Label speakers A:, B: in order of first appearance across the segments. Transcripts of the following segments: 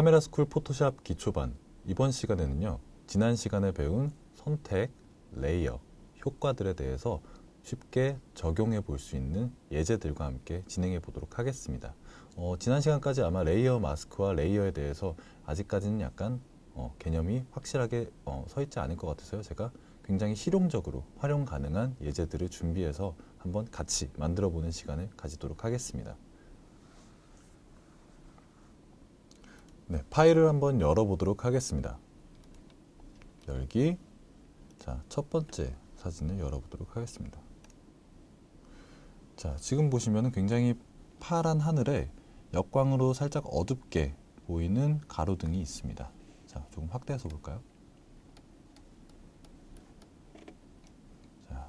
A: 더 카메라 스쿨 포토샵 기초반 이번 시간에는요. 지난 시간에 배운 선택, 레이어, 효과들에 대해서 쉽게 적용해 볼 수 있는 예제들과 함께 진행해 보도록 하겠습니다. 어, 지난 시간까지 아마 레이어 마스크와 레이어에 대해서 아직까지는 약간 어, 개념이 확실하게 어, 서 있지 않을 것 같아서요. 제가 굉장히 실용적으로 활용 가능한 예제들을 준비해서 한번 같이 만들어 보는 시간을 가지도록 하겠습니다. 네, 파일을 한번 열어보도록 하겠습니다. 열기. 자, 첫 번째 사진을 열어보도록 하겠습니다. 자, 지금 보시면 굉장히 파란 하늘에 역광으로 살짝 어둡게 보이는 가로등이 있습니다. 자, 조금 확대해서 볼까요? 자,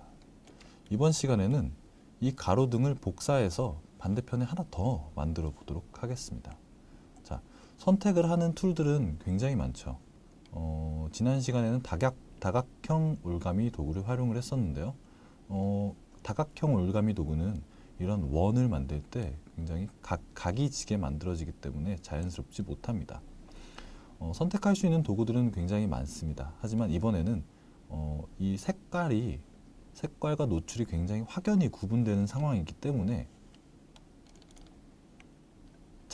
A: 이번 시간에는 이 가로등을 복사해서 반대편에 하나 더 만들어 보도록 하겠습니다. 선택을 하는 툴들은 굉장히 많죠. 어, 지난 시간에는 다각, 다각형 올가미 도구를 활용을 했었는데요. 어, 다각형 올가미 도구는 이런 원을 만들 때 굉장히 각, 각이 지게 만들어지기 때문에 자연스럽지 못합니다. 어, 선택할 수 있는 도구들은 굉장히 많습니다. 하지만 이번에는 어, 이 색깔이 색깔과 노출이 굉장히 확연히 구분되는 상황이기 때문에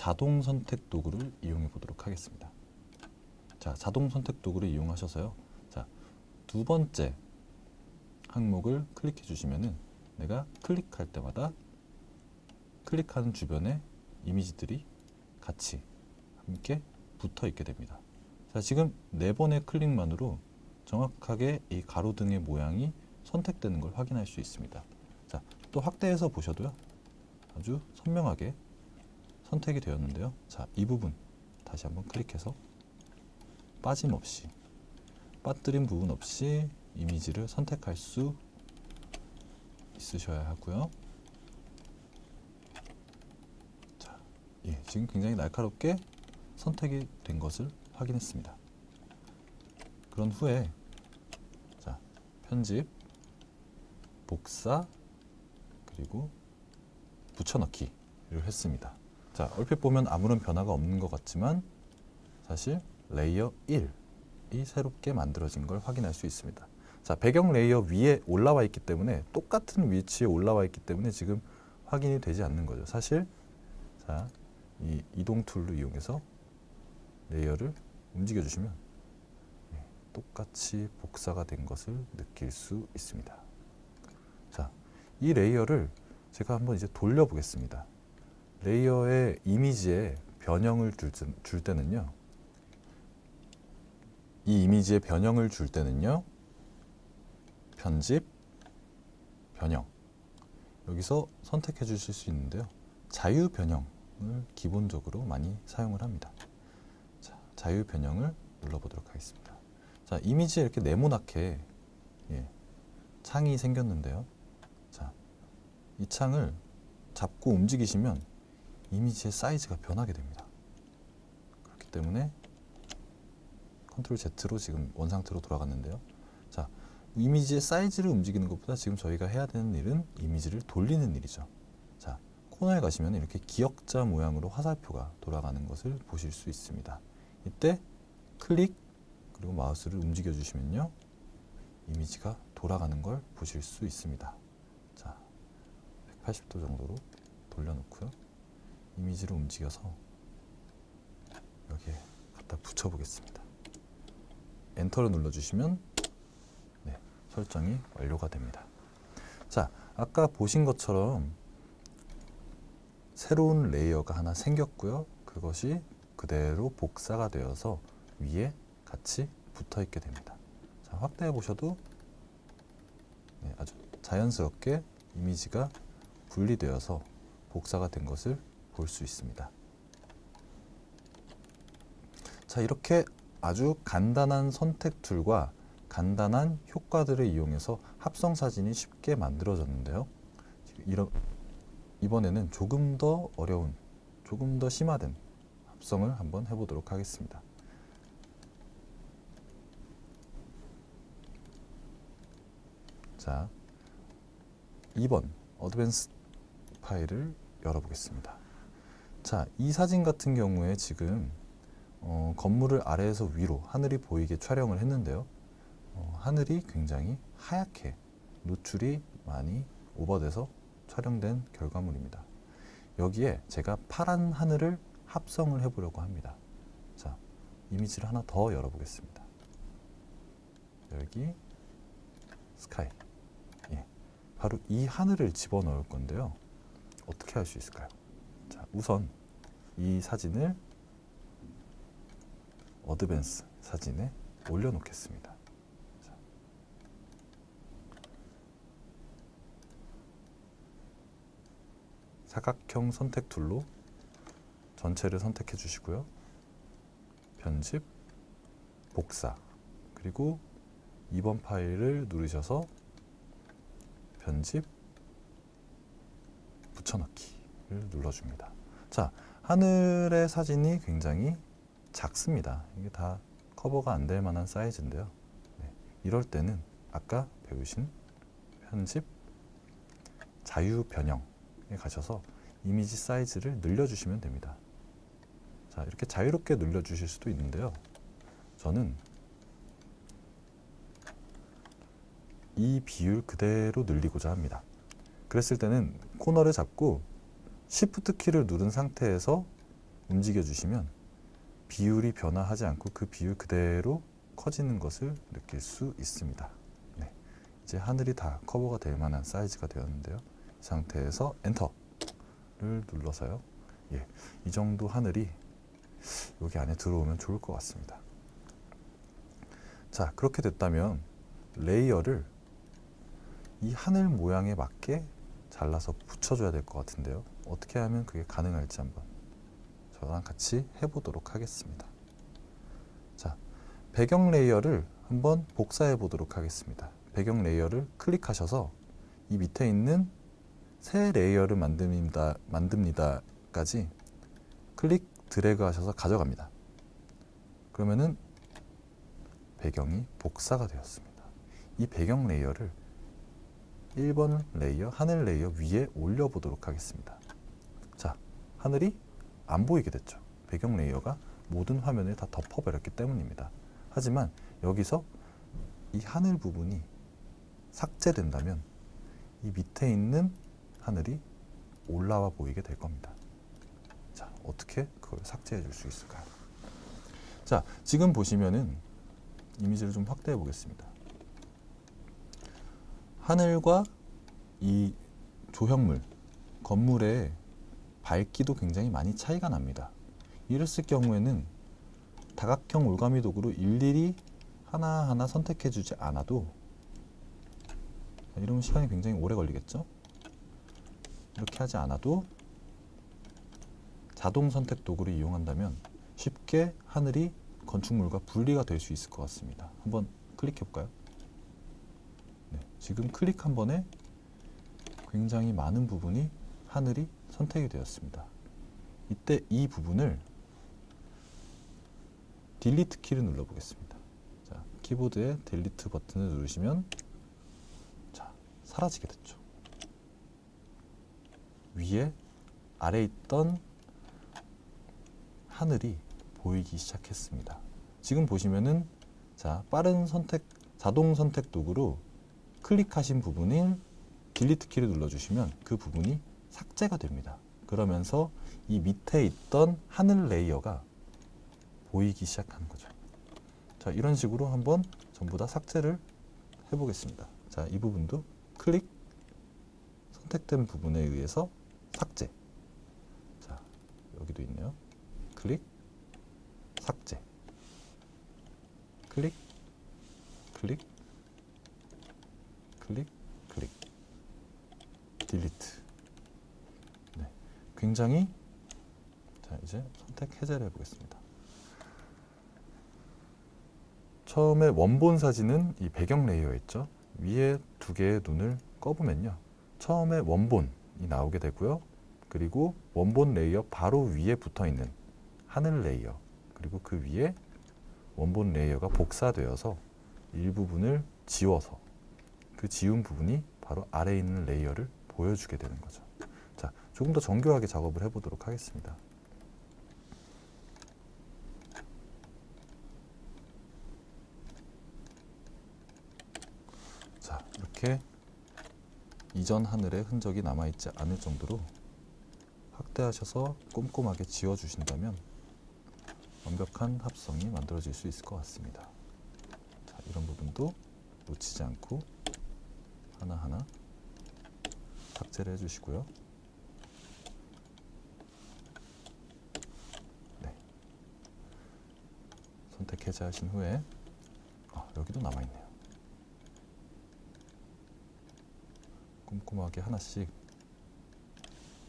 A: 자동 선택 도구를 이용해 보도록 하겠습니다. 자, 자동 선택 도구를 이용하셔서요. 자, 두 번째 항목을 클릭해 주시면은 내가 클릭할 때마다 클릭하는 주변에 이미지들이 같이 함께 붙어 있게 됩니다. 자, 지금 네 번의 클릭만으로 정확하게 이 가로등의 모양이 선택되는 걸 확인할 수 있습니다. 자, 또 확대해서 보셔도요. 아주 선명하게 선택이 되었는데요. 자, 이 부분 다시 한번 클릭해서 빠짐없이 빠뜨린 부분 없이 이미지를 선택할 수 있으셔야 하고요. 자, 예, 지금 굉장히 날카롭게 선택이 된 것을 확인했습니다. 그런 후에 자, 편집, 복사, 그리고 붙여넣기를 했습니다. 자, 얼핏 보면 아무런 변화가 없는 것 같지만 사실 레이어 1이 새롭게 만들어진 걸 확인할 수 있습니다. 자, 배경 레이어 위에 올라와 있기 때문에 똑같은 위치에 올라와 있기 때문에 지금 확인이 되지 않는 거죠. 사실 자, 이 이동 툴로 이용해서 레이어를 움직여 주시면 예, 똑같이 복사가 된 것을 느낄 수 있습니다. 자, 이 레이어를 제가 한번 이제 돌려 보겠습니다. 레이어의 이미지에 변형을 줄, 줄 때는요. 이 이미지에 변형을 줄 때는요. 편집, 변형. 여기서 선택해 주실 수 있는데요. 자유 변형을 기본적으로 많이 사용을 합니다. 자, 자유 변형을 눌러보도록 하겠습니다. 자, 이미지에 이렇게 네모나게 예, 창이 생겼는데요. 자, 이 창을 잡고 움직이시면 이미지의 사이즈가 변하게 됩니다. 그렇기 때문에 컨트롤 Z로 지금 원상태로 돌아갔는데요. 자, 이미지의 사이즈를 움직이는 것보다 지금 저희가 해야 되는 일은 이미지를 돌리는 일이죠. 자, 코너에 가시면 이렇게 기역자 모양으로 화살표가 돌아가는 것을 보실 수 있습니다. 이때 클릭 그리고 마우스를 움직여 주시면요. 이미지가 돌아가는 걸 보실 수 있습니다. 자, 180도 정도로 돌려놓고요. 이미지를 움직여서 여기에 갖다 붙여보겠습니다. 엔터를 눌러주시면 네, 설정이 완료가 됩니다. 자, 아까 보신 것처럼 새로운 레이어가 하나 생겼고요. 그것이 그대로 복사가 되어서 위에 같이 붙어 있게 됩니다. 자, 확대해 보셔도 네, 아주 자연스럽게 이미지가 분리되어서 복사가 된 것을 볼 수 있습니다. 자, 이렇게 아주 간단한 선택 툴과 간단한 효과들을 이용해서 합성 사진이 쉽게 만들어졌는데요. 이런, 이번에는 조금 더 어려운, 조금 더 심화된 합성을 한번 해보도록 하겠습니다. 자, 2번 어드밴스 파일을 열어보겠습니다. 자, 이 사진 같은 경우에 지금 어, 건물을 아래에서 위로 하늘이 보이게 촬영을 했는데요. 어, 하늘이 굉장히 하얗게 노출이 많이 오버돼서 촬영된 결과물입니다. 여기에 제가 파란 하늘을 합성을 해보려고 합니다. 자, 이미지를 하나 더 열어보겠습니다. 여기 스카이. 예, 바로 이 하늘을 집어넣을 건데요. 어떻게 할 수 있을까요? 자, 우선 이 사진을 어드밴스 사진에 올려놓겠습니다. 자. 사각형 선택 툴로 전체를 선택해 주시고요. 편집, 복사, 그리고 2번 파일을 누르셔서 편집, 붙여넣기를 눌러줍니다. 자, 하늘의 사진이 굉장히 작습니다. 이게 다 커버가 안 될 만한 사이즈인데요. 네, 이럴 때는 아까 배우신 편집, 자유 변형에 가셔서 이미지 사이즈를 늘려주시면 됩니다. 자, 이렇게 자유롭게 늘려주실 수도 있는데요. 저는 이 비율 그대로 늘리고자 합니다. 그랬을 때는 코너를 잡고 Shift 키를 누른 상태에서 움직여 주시면 비율이 변화하지 않고 그 비율 그대로 커지는 것을 느낄 수 있습니다. 네. 이제 하늘이 다 커버가 될 만한 사이즈가 되었는데요. 이 상태에서 엔터를 눌러서요. 예, 이 정도 하늘이 여기 안에 들어오면 좋을 것 같습니다. 자, 그렇게 됐다면 레이어를 이 하늘 모양에 맞게 잘라서 붙여줘야 될 것 같은데요. 어떻게 하면 그게 가능할지 한번 저랑 같이 해보도록 하겠습니다. 자, 배경 레이어를 한번 복사해 보도록 하겠습니다. 배경 레이어를 클릭하셔서 이 밑에 있는 새 레이어를 만듭니다. 만듭니다까지 클릭 드래그 하셔서 가져갑니다. 그러면은 배경이 복사가 되었습니다. 이 배경 레이어를 1번 레이어, 하늘 레이어 위에 올려보도록 하겠습니다. 자, 하늘이 안 보이게 됐죠. 배경 레이어가 모든 화면을 다 덮어버렸기 때문입니다. 하지만 여기서 이 하늘 부분이 삭제된다면 이 밑에 있는 하늘이 올라와 보이게 될 겁니다. 자, 어떻게 그걸 삭제해 줄 수 있을까요? 자, 지금 보시면은 이미지를 좀 확대해 보겠습니다. 하늘과 이 조형물, 건물의 밝기도 굉장히 많이 차이가 납니다. 이랬을 경우에는 다각형 올가미 도구로 일일이 하나하나 선택해 주지 않아도 이러면 시간이 굉장히 오래 걸리겠죠? 이렇게 하지 않아도 자동 선택 도구를 이용한다면 쉽게 하늘이 건축물과 분리가 될 수 있을 것 같습니다. 한번 클릭해 볼까요? 네, 지금 클릭 한 번에 굉장히 많은 부분이 하늘이 선택이 되었습니다. 이때 이 부분을 딜리트 키를 눌러 보겠습니다. 자, 키보드에 딜리트 버튼을 누르시면 자, 사라지게 됐죠. 위에 아래 있던 하늘이 보이기 시작했습니다. 지금 보시면은 자, 빠른 선택 자동 선택 도구로 클릭하신 부분을 딜리트 키를 눌러주시면 그 부분이 삭제가 됩니다. 그러면서 이 밑에 있던 하늘 레이어가 보이기 시작하는 거죠. 자, 이런 식으로 한번 전부 다 삭제를 해보겠습니다. 자, 이 부분도 클릭 선택된 부분에 의해서 삭제. 자, 여기도 있네요. 클릭 삭제. 클릭 클릭 클릭 클릭 딜리트 네, 굉장히 자 이제 선택 해제를 해보겠습니다. 처음에 원본 사진은 이 배경 레이어였죠. 위에 두 개의 눈을 꺼보면요. 처음에 원본이 나오게 되고요. 그리고 원본 레이어 바로 위에 붙어 있는 하늘 레이어 그리고 그 위에 원본 레이어가 복사되어서 일부분을 지워서 그 지운 부분이 바로 아래에 있는 레이어를 보여주게 되는 거죠. 조금 더 정교하게 작업을 해보도록 하겠습니다. 자, 이렇게 이전 하늘에 흔적이 남아있지 않을 정도로 확대하셔서 꼼꼼하게 지워주신다면 완벽한 합성이 만들어질 수 있을 것 같습니다. 자, 이런 부분도 놓치지 않고 하나하나 삭제를 해주시고요. 해제하신 후에 아, 여기도 남아있네요. 꼼꼼하게 하나씩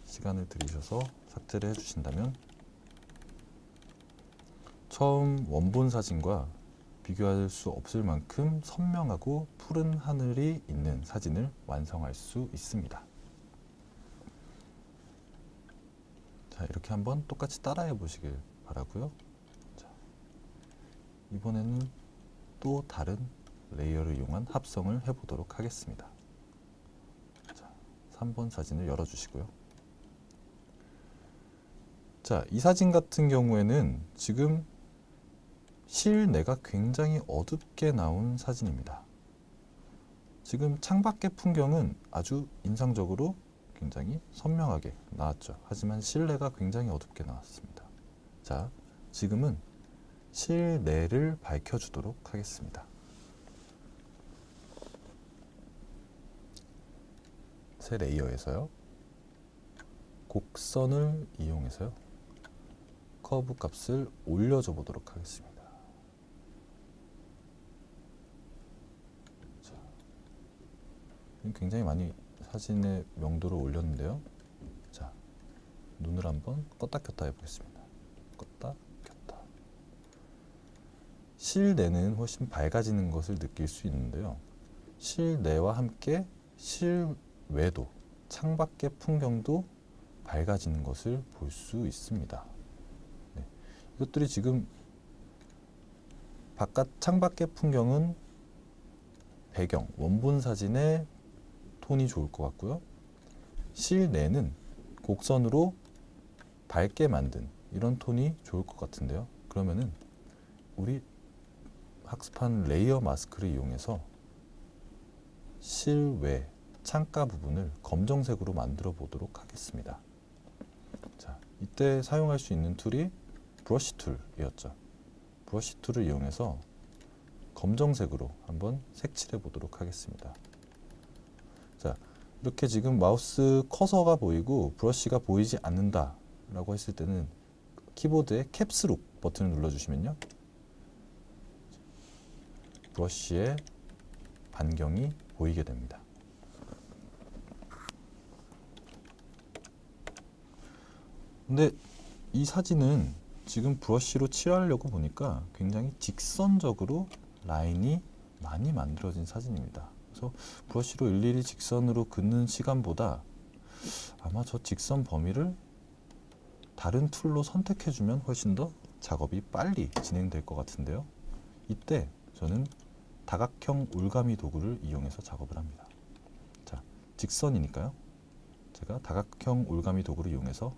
A: 시간을 들이셔서 삭제를 해주신다면 처음 원본 사진과 비교할 수 없을 만큼 선명하고 푸른 하늘이 있는 사진을 완성할 수 있습니다. 자, 이렇게 한번 똑같이 따라해 보시길 바라고요. 자, 이번에는 또 다른 레이어를 이용한 합성을 해보도록 하겠습니다. 자, 3번 사진을 열어주시고요. 자, 이 사진 같은 경우에는 지금 실내가 굉장히 어둡게 나온 사진입니다. 지금 창밖의 풍경은 아주 인상적으로 굉장히 선명하게 나왔죠. 하지만 실내가 굉장히 어둡게 나왔습니다. 자, 지금은 실내를 밝혀주도록 하겠습니다. 새 레이어에서요. 곡선을 이용해서요. 커브 값을 올려줘 보도록 하겠습니다. 자, 굉장히 많이 사진의 명도를 올렸는데요. 자, 눈을 한번 껐다 켰다 해보겠습니다. 껐다 켰다. 실내는 훨씬 밝아지는 것을 느낄 수 있는데요. 실내와 함께 실외도, 창밖의 풍경도 밝아지는 것을 볼 수 있습니다. 네. 이것들이 지금 바깥 창밖의 풍경은 배경, 원본 사진의 톤이 좋을 것 같고요. 실내는 곡선으로 밝게 만든 이런 톤이 좋을 것 같은데요. 그러면은 우리 학습한 레이어 마스크를 이용해서 실외 창가 부분을 검정색으로 만들어 보도록 하겠습니다. 자, 이때 사용할 수 있는 툴이 브러쉬 툴이었죠. 브러쉬 툴을 이용해서 검정색으로 한번 색칠해 보도록 하겠습니다. 자, 이렇게 지금 마우스 커서가 보이고 브러쉬가 보이지 않는다 라고 했을 때는 키보드의 캡스룩 버튼을 눌러주시면요. 브러쉬의 반경이 보이게 됩니다. 근데 이 사진은 지금 브러쉬로 칠하려고 보니까 굉장히 직선적으로 라인이 많이 만들어진 사진입니다. 그래서 브러쉬로 일일이 직선으로 긋는 시간보다 아마 저 직선 범위를 다른 툴로 선택해주면 훨씬 더 작업이 빨리 진행될 것 같은데요. 이때 저는 다각형 올가미 도구를 이용해서 작업을 합니다. 자, 직선이니까요. 제가 다각형 올가미 도구를 이용해서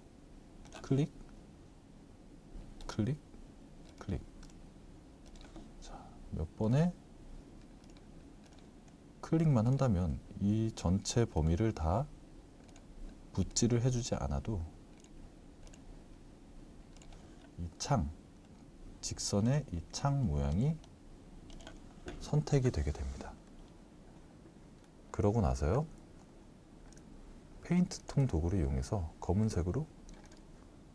A: 클릭, 클릭, 클릭. 자, 몇 번의 클릭만 한다면 이 전체 범위를 다 붓질을 해주지 않아도 이 창, 직선의 이 창 모양이 선택이 되게 됩니다. 그러고 나서요. 페인트 통 도구를 이용해서 검은색으로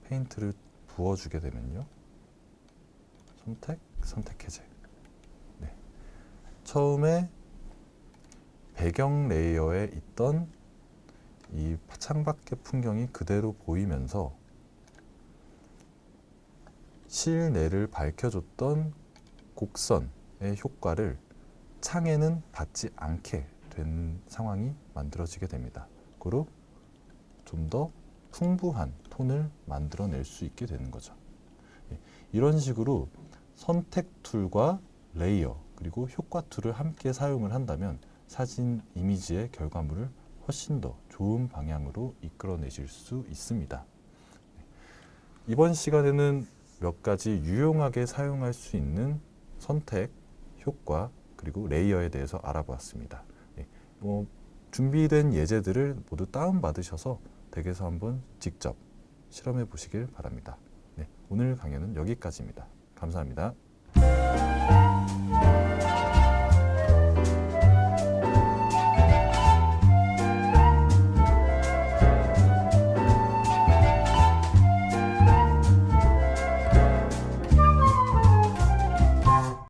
A: 페인트를 부어주게 되면요. 선택, 선택 해제. 네. 처음에 배경 레이어에 있던 이 창밖의 풍경이 그대로 보이면서 실내를 밝혀줬던 곡선의 효과를 창에는 받지 않게 된 상황이 만들어지게 됩니다. 그리고 좀더 풍부한 톤을 만들어낼 수 있게 되는 거죠. 예, 이런 식으로 선택 툴과 레이어 그리고 효과 툴을 함께 사용을 한다면 사진 이미지의 결과물을 훨씬 더 좋은 방향으로 이끌어내실 수 있습니다. 이번 시간에는 몇 가지 유용하게 사용할 수 있는 선택, 효과, 그리고 레이어에 대해서 알아보았습니다. 뭐 준비된 예제들을 모두 다운 받으셔서 댁에서 한번 직접 실험해 보시길 바랍니다. 네, 오늘 강연은 여기까지입니다. 감사합니다.